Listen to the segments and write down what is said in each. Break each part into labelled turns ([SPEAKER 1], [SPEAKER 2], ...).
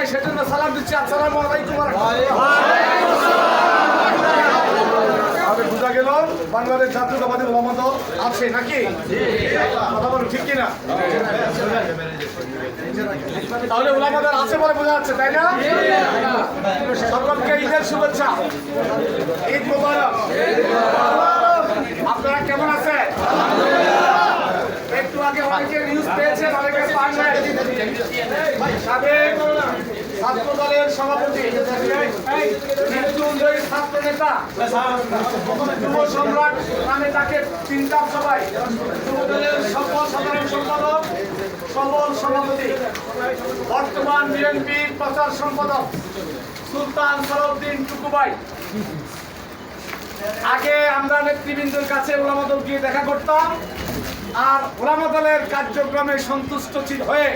[SPEAKER 1] নাই, সেজন্য সালাম দিচ্ছি। আসসালামু আলাইকুম ওয়া আমি বোঝা গেল বাংলাদেশ জাতীয়তাবাদী দল আছে নাকি? কথা বলো, ঠিক কিনা? তাহলে ওলামা দল আছে বলে বোঝা যাচ্ছে, তাই না? সকলকে ঈদের শুভেচ্ছা। ঈদ মোবারক। আপনারা কেমন আছেন? একটু আগে অনেকে নিউজ পেয়েছেন অনেকে পান নাই। ছাত্র দলের সভাপতি সম্রাট তাকে চিন্তাম সবাই দলের সভাপতি, বর্তমান বিএনপির প্রচার সম্পাদক, সুলতান সরউদ্দিন টুকুবাই। আগে আমরা নেতৃবৃন্দের কাছে ওলামা দল গিয়ে দেখা করতাম। আর ওলামা দলের কার্যক্রমে সন্তুষ্ট হয়ে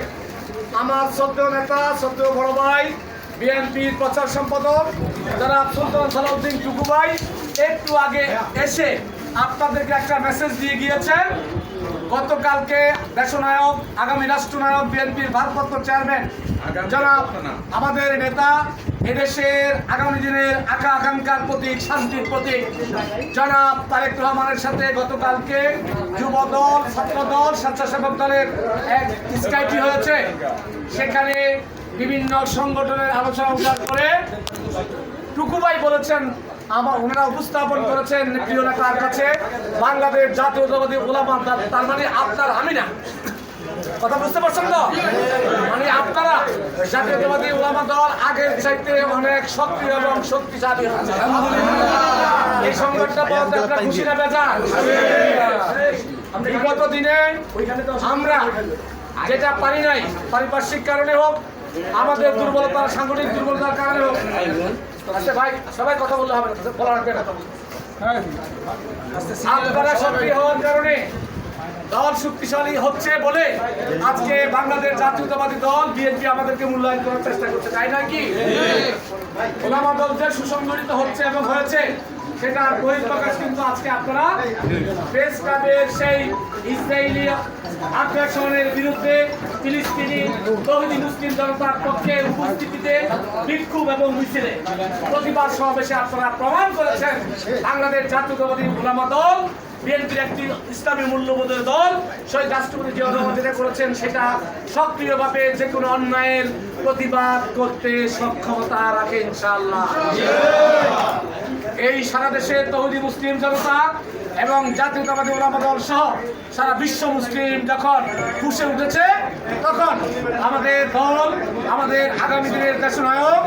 [SPEAKER 1] আমার শ্রদ্ধেয় নেতা, শ্রদ্ধেয় বড় ভাই, বিএনপির প্রচার সম্পাদক যারা সুলতান সালাউদ্দিন টুকু ভাই একটু আগে এসে আপনাদেরকে একটা মেসেজ দিয়ে গিয়েছেন। গতকালকে দেশনায়ক আগামী রাষ্ট্রনায়ক বিএনপির ভারপ্রাপ্ত চেয়ারম্যান জনাব আমাদের নেতা এদেশের আগামী দিনের আকা আকাঙ্ক্ষার প্রতীক শান্তির প্রতীক। জনাব তারেক রহমানের সাথে গতকালকে যুব দল ছাত্র দল স্বেচ্ছাসেবক দলের এক স্কাইটি হয়েছে। সেখানে বিভিন্ন সংগঠনের আলোচনা উদ্ধার করে টুকুবাই বলেছেন আমার ওনারা উপস্থাপন করেছেন প্রিয় নেতার কাছে। বাংলাদেশ জাতীয়তাবাদী ওলামা তার মানে আপনার, আমি না। কথা বুঝতে পারছেন তো? মানে আপনারা জাতীয়তাবাদী ওলামা দল আগের চাইতে অনেক সক্রিয় এবং শক্তিশালী। হচ্ছে এই সংবাদটা বলতে আপনারা খুশি না বেজান বিগত দিনে আমরা যেটা পারি নাই, পারিপার্শ্বিক কারণে হোক, আমাদের দুর্বলতার, সাংগঠনিক দুর্বলতার কারণে হোক আচ্ছা ভাই সবাই কথা বললে হবে না, বলা রাখবে না। আপনারা সক্রিয় হওয়ার কারণে দল শক্তিশালী হচ্ছে বলে আজকে বাংলাদেশ জাতীয়তাবাদী দল বিএনপি আমাদেরকে মূল্যায়ন করার চেষ্টা করছে তাই নাকি ওলামা দল যে সুসংগঠিত হচ্ছে এবং হয়েছে। সেটার বহিঃপ্রকাশ কিন্তু আজকে আপনারা প্রেস ক্লাবের সেই ইসরায়েলি আগ্রাসনের বিরুদ্ধে ফিলিস্তিনি তহিদি মুসলিম জনতার পক্ষে উপস্থিতিতে বিক্ষোভ এবং মিছিলে প্রতিবাদ সমাবেশে আপনারা প্রমাণ করেছেন বাংলাদেশ জাতীয়তাবাদী ওলামা দল, বিএনপির একটি ইসলামী মূল্যবোধের দল, শহীদ রাষ্ট্রপতি রহমান যেটা করেছেন সেটা সক্রিয়ভাবে যে কোনো অন্যায়ের প্রতিবাদ করতে সক্ষমতা রাখে ইনশাআল্লাহ। এই সারা দেশে তৌদি মুসলিম জনতা এবং জাতীয়তাবাদী ওলামা দল সহ সারা বিশ্ব মুসলিম যখন ফুসে উঠেছে তখন আমাদের দল আমাদের আগামী দিনের দেশনায়ক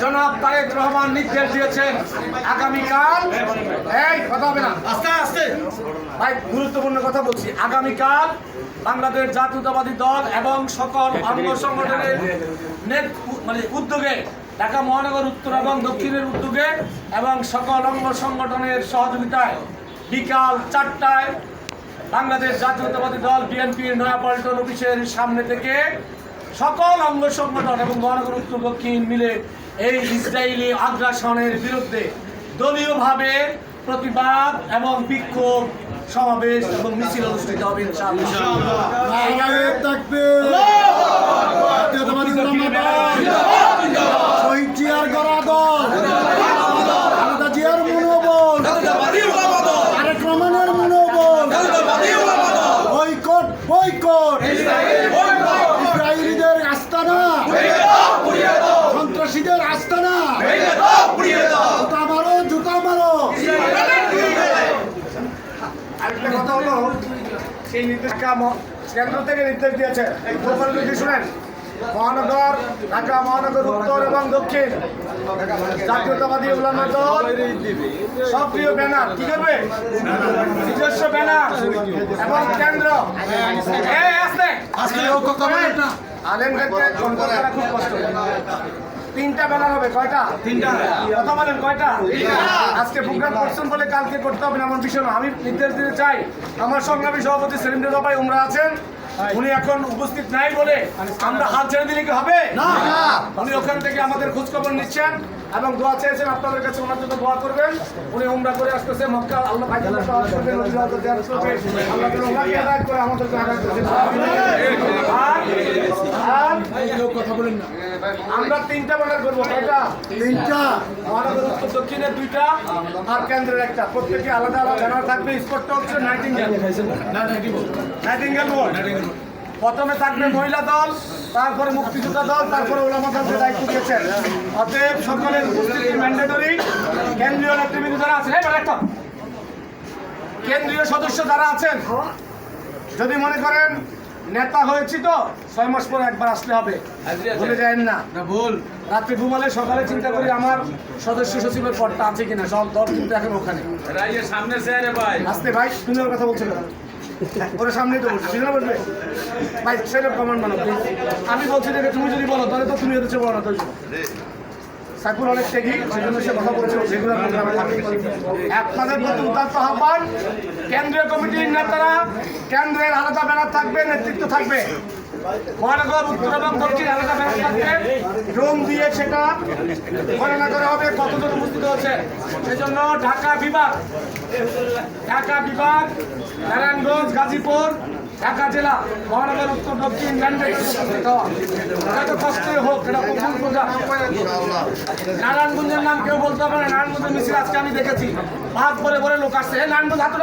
[SPEAKER 1] জনাব তারেক রহমান নির্দেশ দিয়েছেন আগামীকাল। এই কথা হবে না। আস্তে আস্তে। ভাই গুরুত্বপূর্ণ কথা বলছি। আগামীকাল বাংলাদেশ জাতীয়তাবাদী দল এবং সকল অঙ্গ সংগঠনের মানে উদ্যোগে ঢাকা মহানগর উত্তর এবং দক্ষিণের উদ্যোগে এবং সকল অঙ্গ সংগঠনের সহযোগিতায় বিকাল চারটায় বাংলাদেশ জাতীয়তাবাদী দল বিএনপির নয়াপল্টন অফিসের সামনে থেকে সকল অঙ্গ সংগঠন এবং মহানগর উত্তর দক্ষিণ মিলে এই ইসরায়েলি আগ্রাসনের বিরুদ্ধে দলীয়ভাবে প্রতিবাদ এবং বিক্ষোভ সমাবেশ এবং মিছিল অনুষ্ঠিত হবে ইনশাআল্লাহ। সেই নির্দেশ কেন্দ্র থেকে নির্দেশ দিয়েছে। প্রোফাইল যদি শুনেন মহানগর ঢাকা মহানগর উত্তর এবং দক্ষিণ। জাতীয়তাবাদী উলামা দল সক্রিয় ব্যানার কি করবে? নিজস্ব ব্যানার এবং কেন্দ্র। এই আলেমদেরকে খুব কষ্ট তিনটা বেলা হবে কয়টা? তিনটা। কথা বলেন কয়টা? আজকে প্রোগ্রাম করছেন বলে কালকে করতে হবে না এমন বিষয় না। আমি নির্দেশ দিতে চাই আমার সংগ্রামী সভাপতি সেলিম রেজা ভাই উমরা আছেন। উনি এখন উপস্থিত নাই বলে আমরা হাত ছেড়ে দিলে কি হবে? উনি ওখান থেকে আমাদের খোঁজ খবর নিচ্ছেন এবং দোয়া চেয়েছেন আপনাদের কাছে ওনার জন্য দোয়া করবেন। উনি উমরা করে আসতেছে মক্কা আল্লাহ ভাই আল্লাহ করে। আর-
[SPEAKER 2] না।
[SPEAKER 1] আমরা তিনটা ব্যানার করব
[SPEAKER 2] তিনটা।
[SPEAKER 1] মহানগর দক্ষিণের দুইটা আর কেন্দ্রের একটা। প্রত্যেকে আলাদা আলাদা ব্যানার থাকবে। স্পটটা হচ্ছে নাইটিঙ্গেল প্রথমে থাকবে মহিলা দল, তারপরে মুক্তিযোদ্ধা দল, তারপরে ওলামা দলকে দায়িত্ব দিয়েছেন অতএব সকলের উপস্থিতি ম্যান্ডেটরি কেন্দ্রীয় নেতৃবৃন্দ যারা আছেন। কেন্দ্রীয় সদস্য যারা আছেন, যদি মনে করেন নেতা হয়েছি তো ছয় মাস পর একবার আসলে হবে। ভুলে যায় না।
[SPEAKER 2] ভুল।
[SPEAKER 1] রাত্রে ঘুমালে সকালে চিন্তা করি আমার সদস্য সচিবের পদটা আছে কিনা সব দল কিন্তু এখন ওখানে।
[SPEAKER 3] সামনে ভাই।
[SPEAKER 1] আসতে ভাই তুমি ওর কথা বলছিল ওরা সামনেই তো বলছি বলবে ভাই সেটা কমান্ড মানো আমি বলছি দেখে তুমি যদি বলো তাহলে তো তুমি হচ্ছে বলো তো সাইফুল অনেক টেকি সেজন্য সে কথা বলেছিল রেগুলার প্রোগ্রামে থাকে। আপনাদের প্রতি উদাত্ত আহ্বান কেন্দ্রীয় কমিটির নেতারা, কেন্দ্রের আলাদা ব্যানার থাকবে, নেতৃত্ব থাকবে। মহানগর উত্তর এবং দক্ষিণ আলাদা ব্যানার থাকবে। ড্রোন দিয়ে সেটা গণনা করা হবে, কতজন উপস্থিত হচ্ছে সেজন্য ঢাকা বিভাগ ঢাকা বিভাগ, নারায়ণগঞ্জ, গাজীপুর ঢাকা জেলা মহানগর উত্তর দক্ষিণ ম্যান্ডেট কষ্টই হোক, এটা প্রথম পূজা নারায়ণগঞ্জের নাম কেউ বলতে পারে নারায়ণগঞ্জের মিছিল আজকে আমি দেখেছি। ভাত বলে বলে লোক আসছে। নারায়ণগঞ্জ হাত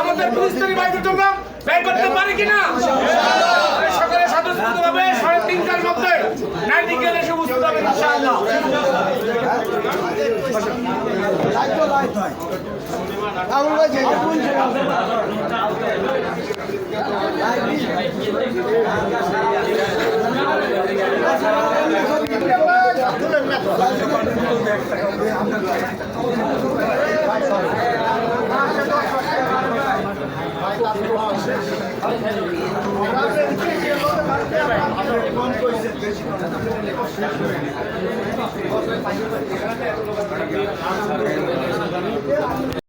[SPEAKER 1] আমাদের ফিলিস্তিনি ভাইদের জন্য ব্যয় করতে পারি কিনা? সকলে স্বতঃস্ফূর্তভাবে সাড়ে তিনটার মধ্যে নাইটিকেল এসে উপস্থিত হবে ইনশাআল্লাহ। আচ্ছা।